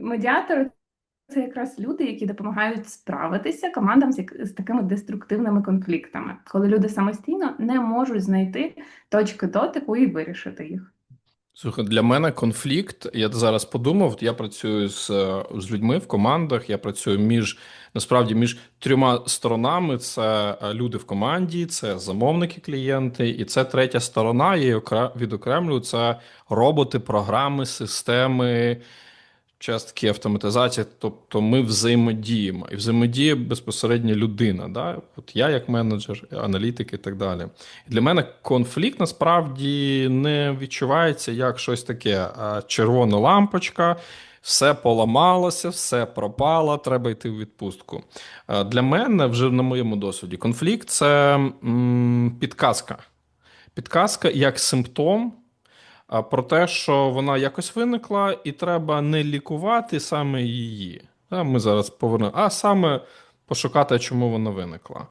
Медіатори це якраз люди, які допомагають справитися командам з, такими деструктивними конфліктами, коли люди самостійно не можуть знайти точки дотику і вирішити їх. Слухай, для мене конфлікт. Я зараз подумав, я працюю з, з людьми в командах. Я працюю між насправді між трьома сторонами: це е, люди в команді, це замовники, клієнти, і це третя сторона. Її окре- відокремлюю. Це роботи, програми, системи, частки автоматизації. Тобто ми взаємодіємо і взаємодіє безпосередньо людина. Да? От я як менеджер, аналітик і так далі. Для мене конфлікт насправді не відчувається як щось таке. Червона лампочка, все поламалося, все пропало, треба йти в відпустку. Для мене, вже на моєму досвіді, конфлікт це підказка. Підказка як симптом. А, Про те, що вона якось виникла, і треба не лікувати саме її. Ми зараз повернемо, а саме пошукати, чому вона виникла.